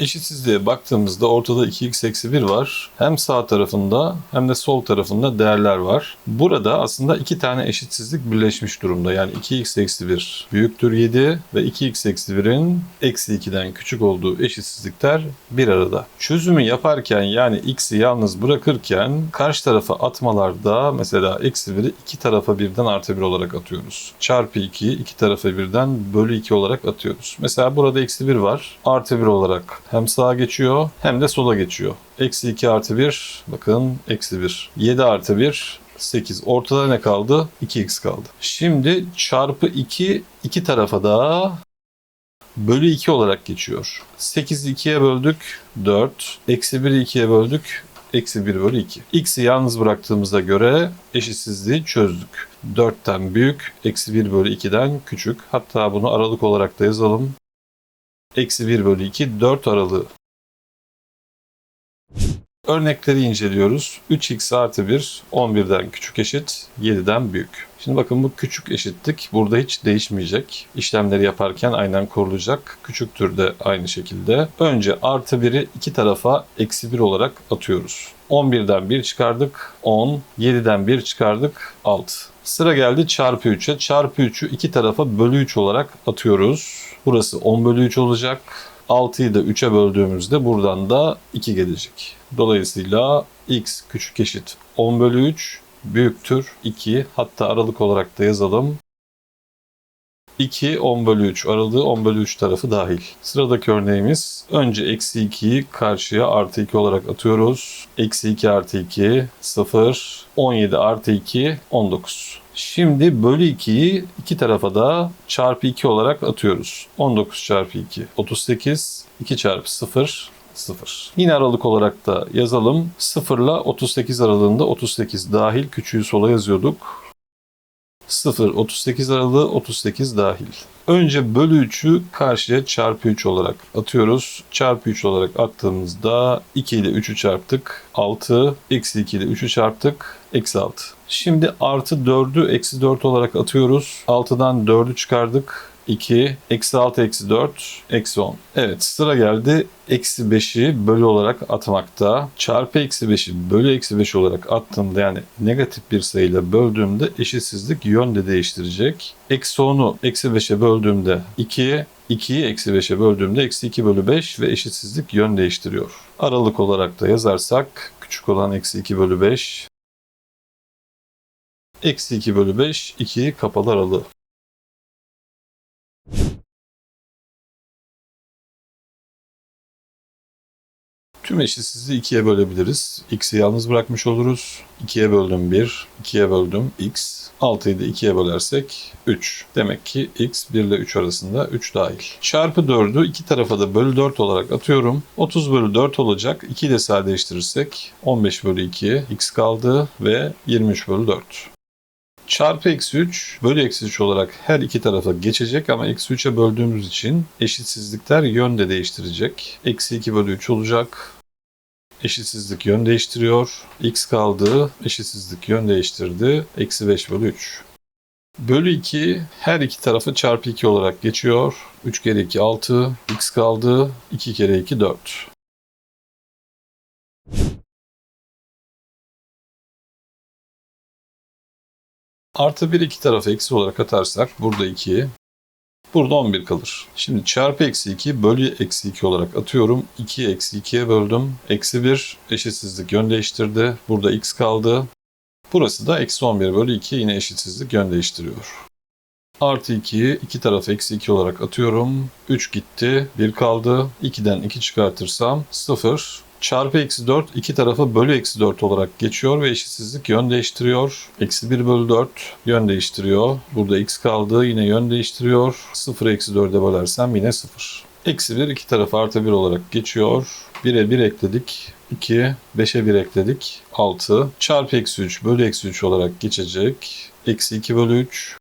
Eşitsizliğe baktığımızda ortada 2x eksi 1 var. Hem sağ tarafında hem de sol tarafında değerler var. Burada aslında iki tane eşitsizlik birleşmiş durumda. Yani 2x eksi 1 büyüktür 7 ve 2x eksi 1'in eksi 2'den küçük olduğu eşitsizlikler bir arada. Çözümü yaparken yani x'i yalnız bırakırken karşı tarafa atmalarda mesela eksi 1'i iki tarafa birden artı 1 olarak atıyoruz. Çarpı 2'yi iki tarafa birden bölü 2 olarak atıyoruz. Mesela burada eksi 1 var. Artı 1 olarak hem sağa geçiyor hem de sola geçiyor. Eksi 2 artı 1 bakın eksi 1. 7 artı 1 8. Ortada ne kaldı? 2x kaldı. Şimdi çarpı 2 iki tarafa da bölü 2 olarak geçiyor. 8'i 2'ye böldük 4. Eksi 1'i 2'ye böldük. Eksi 1 bölü 2. X'i yalnız bıraktığımıza göre eşitsizliği çözdük. 4'ten büyük, eksi 1 bölü 2'den küçük. Hatta bunu aralık olarak da yazalım. Eksi 1 bölü 2, 4 aralığı. Örnekleri inceliyoruz. 3x artı 1, 11'den küçük eşit, 7'den büyük. Şimdi bakın bu küçük eşitlik burada hiç değişmeyecek. İşlemleri yaparken aynen korulacak. Küçüktür de aynı şekilde. Önce artı 1'i iki tarafa eksi 1 olarak atıyoruz. 11'den 1 çıkardık 10, 7'den 1 çıkardık 6. Sıra geldi çarpı 3'e. Çarpı 3'ü iki tarafa bölü 3 olarak atıyoruz. Burası 10 bölü 3 olacak. 6'yı da 3'e böldüğümüzde buradan da 2 gelecek. Dolayısıyla x küçük eşit 10 bölü 3 büyüktür 2 hatta aralık olarak da yazalım. 2 10 bölü 3 aralığı 10 bölü 3 tarafı dahil. Sıradaki örneğimiz önce eksi 2'yi karşıya artı 2 olarak atıyoruz. Eksi 2 artı 2 0 17 artı 2 19. Şimdi bölü 2'yi iki tarafa da çarpı 2 olarak atıyoruz. 19 çarpı 2 38 2 çarpı 0 0. Yine aralık olarak da yazalım. 0 ile 38 aralığında 38 dahil küçüğü sola yazıyorduk. 0, 38 aralığı 38 dahil. Önce bölü 3'ü karşıya çarpı 3 olarak atıyoruz. Çarpı 3 olarak attığımızda 2 ile 3'ü çarptık. 6, eksi 2 ile 3'ü çarptık. Eksi 6. Şimdi artı 4'ü eksi 4 olarak atıyoruz. 6'dan 4'ü çıkardık. 2, eksi 6, eksi 4, eksi 10. Evet sıra geldi eksi 5'i bölü olarak atmakta. Çarpı eksi 5'i bölü eksi 5 olarak attığımda yani negatif bir sayıyla böldüğümde eşitsizlik yön de değiştirecek. Eksi 10'u eksi 5'e böldüğümde 2, 2'yi eksi 5'e böldüğümde eksi 2 bölü 5 ve eşitsizlik yön değiştiriyor. Aralık olarak da yazarsak küçük olan eksi 2 bölü 5, eksi 2 bölü 5, 2 kapalı aralığı. Tüm eşitsizliği ikiye bölebiliriz. X'i yalnız bırakmış oluruz. 2'ye böldüm 1, 2'ye böldüm x. 6'yı da 2'ye bölersek 3. Demek ki x 1 ile 3 arasında 3 dahil. Çarpı 4'ü iki tarafa da bölü 4 olarak atıyorum. 30 bölü 4 olacak. 2'yi de sadeleştirirsek 15 bölü 2 x kaldı ve 23 bölü 4. Çarpı eksi 3 bölü eksi 3 olarak her iki tarafa geçecek ama eksi 3'e böldüğümüz için eşitsizlikler yön de değiştirecek. Eksi 2 bölü 3 olacak. Eşitsizlik yön değiştiriyor. X kaldı. Eşitsizlik yön değiştirdi. Eksi 5 bölü 3. Bölü 2 her iki tarafı çarpı 2 olarak geçiyor. 3 kere 2 6. X kaldı. 2 kere 2 4. Artı 1 iki tarafı eksi olarak atarsak burada 2, burada 11 kalır. Şimdi çarpı eksi 2 bölü eksi 2 olarak atıyorum. 2'yi eksi 2'ye böldüm. Eksi 1 eşitsizlik yön değiştirdi. Burada x kaldı. Burası da eksi 11 bölü 2 yine eşitsizlik yön değiştiriyor. Artı 2'yi iki tarafı eksi 2 olarak atıyorum. 3 gitti. 1 kaldı. 2'den 2 çıkartırsam 0. Çarpı eksi 4 iki tarafı bölü eksi 4 olarak geçiyor ve eşitsizlik yön değiştiriyor. Eksi 1 bölü 4 yön değiştiriyor. Burada x kaldı yine yön değiştiriyor. 0 eksi 4'e bölersem yine 0. Eksi 1 iki tarafı artı 1 olarak geçiyor. 1'e 1 ekledik. 2, 5'e 1 ekledik. 6. Çarpı eksi 3 bölü eksi 3 olarak geçecek. Eksi 2 bölü 3.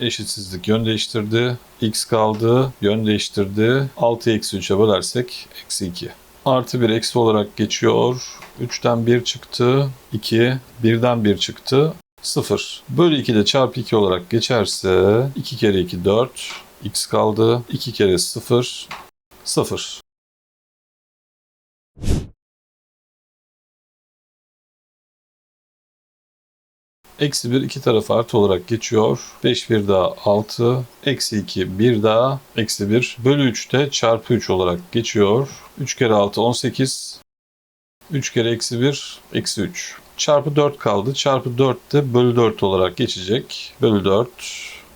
Eşitsizlik yön değiştirdi. X kaldı. Yön değiştirdi. 6 eksi 3'e bölersek eksi 2. Artı 1 eksi olarak geçiyor. 3'ten 1 çıktı. 2. 1'den 1 çıktı. 0. Bölü 2 de çarpı 2 olarak geçerse 2 kere 2 4. X kaldı. 2 kere 0. 0. Eksi 1 iki tarafı artı olarak geçiyor. 5 bir daha 6. Eksi 2 bir daha. Eksi 1. Bölü 3 de çarpı 3 olarak geçiyor. 3 kere 6 18. 3 kere eksi 1 eksi 3. Çarpı 4 kaldı. Çarpı 4 de bölü 4 olarak geçecek. Bölü 4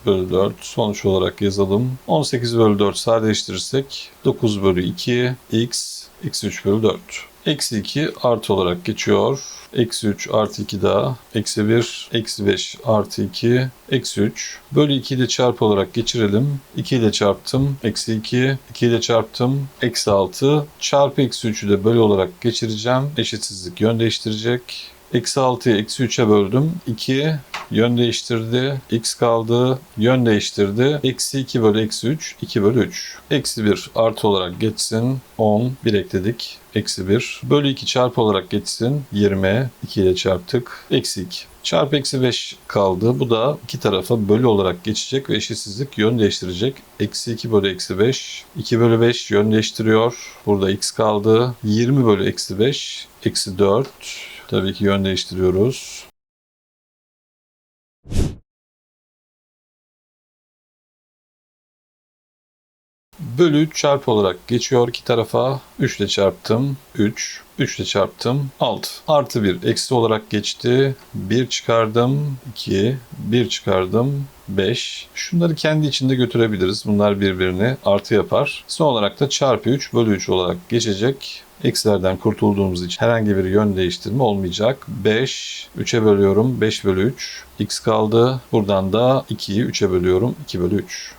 bölü 4 sonuç olarak yazalım. 18 bölü 4 sadeleştirirsek 9 bölü 2 x eksi 3 bölü 4. Eksi 2 artı olarak geçiyor. Eksi 3 artı 2 daha. Eksi 1, eksi 5 artı 2, eksi 3. Bölü 2 ile çarpı olarak geçirelim. 2 ile çarptım. Eksi 2, 2 ile çarptım. Eksi 6. Çarpı eksi 3'ü de bölü olarak geçireceğim. Eşitsizlik yön değiştirecek. Eksi 6'yı eksi 3'e böldüm. 2 yön değiştirdi. X kaldı. Yön değiştirdi. Eksi 2 bölü eksi 3. 2 bölü 3. Eksi 1 artı olarak geçsin. 10. 1 ekledik. Eksi 1. Bölü 2 çarpı olarak geçsin. 20. 2 ile çarptık. Eksi 2. Çarpı eksi 5 kaldı. Bu da iki tarafa bölü olarak geçecek ve eşitsizlik yön değiştirecek. Eksi 2 bölü eksi 5. 2 bölü 5 yön değiştiriyor. Burada x kaldı. 20 bölü eksi 5. Eksi 4. Tabii ki yön değiştiriyoruz. Bölü 3 çarpı olarak geçiyor iki tarafa. 3 ile çarptım. 3. 3 ile çarptım. 6. Artı 1 eksi olarak geçti. 1 çıkardım. 2. 1 çıkardım. 5. Şunları kendi içinde götürebiliriz. Bunlar birbirini artı yapar. Son olarak da çarpı 3 bölü 3 olarak geçecek. Eksilerden kurtulduğumuz için herhangi bir yön değiştirme olmayacak. 5, 3'e bölüyorum. 5 bölü 3. X kaldı. Buradan da 2'yi 3'e bölüyorum. 2 bölü 3.